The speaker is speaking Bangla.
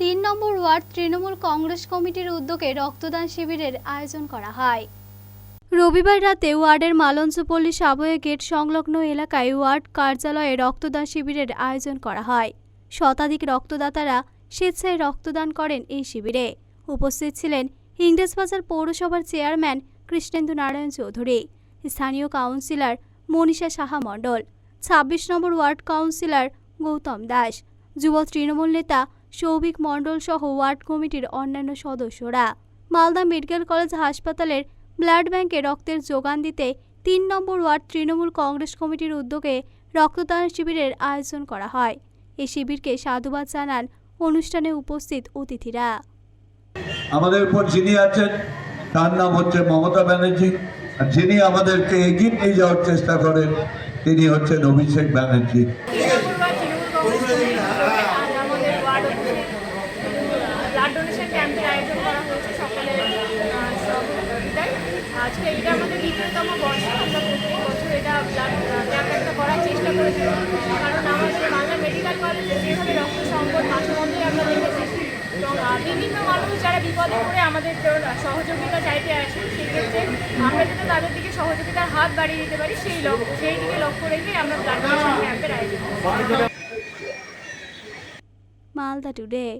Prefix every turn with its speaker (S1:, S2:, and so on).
S1: তিন নম্বর ওয়ার্ড তৃণমূল কংগ্রেস কমিটির উদ্যোগে রক্তদান শিবিরের আয়োজন করা হয়। রবিবার রাতে ওয়ার্ডের মালঞ্চপল্লী সাবয়ে গেট সংলগ্ন এলাকায় ওয়ার্ড কার্যালয়ে রক্তদান শিবিরের আয়োজন করা হয়। শতাধিক রক্তদাতারা স্বেচ্ছায় রক্তদান করেন এই শিবিরে। উপস্থিত ছিলেন ইংরেজবাজার পৌরসভার চেয়ারম্যান কৃষ্ণেন্দু নারায়ণ চৌধুরী, স্থানীয় কাউন্সিলর মনীষা সাহা মণ্ডল, ছাব্বিশ number ward councillor Gautam Das, যুব তৃণমূল নেতা সৌভিক মণ্ডল সহ ওয়ার্ড কমিটির অন্যান্য সদস্যরা। মালদা মেডিকেল কলেজ হাসপাতালের ব্লাড ব্যাংকে রক্তের যোগান দিতে তিন নম্বর ওয়ার্ড তৃণমূল কংগ্রেস কমিটির উদ্যোগে রক্তদান শিবিরের আয়োজন করা হয়। এই শিবিরকে সাধুবাদ জানান অনুষ্ঠানে উপস্থিত অতিথিরা।
S2: আমাদের উপর যিনি আছেন, তার নাম হচ্ছে মমতা ব্যানার্জি। আর যিনি আমাদেরকে এগিয়ে নিয়ে যাওয়ার চেষ্টা করেন, তিনি হচ্ছেন অভিষেক ব্যানার্জি
S3: আজ আমাদের ওয়ার্ড ব্লাড ডোনেশন ক্যাম্পের আয়োজন করা হয়েছে সকালে সহযোগিতায় আজকে এটা আমাদের দ্বিতীয়তম বর্ষ, আমরা প্রত্যেক বছর এটা ব্লাড ক্যাম্প একটা করার চেষ্টা করেছি। কারণ আমাদের বাংলা মেডিকেল কলেজে যেভাবে রক্ত সংকট মাঝে মধ্যেই আমরা দেখেছি, এবং বিভিন্ন মানুষ যারা বিপদে পড়ে আমাদের সহযোগিতা চাইতে আসে, সেক্ষেত্রে আমরা যাতে তাদের দিকে সহযোগিতার হাত বাড়িয়ে দিতে পারি, সেই লক্ষ্য সেই দিকে লক্ষ্য রেখে আমরা ব্লাড ক্যাম্পের আয়োজন করি।
S1: টুডে।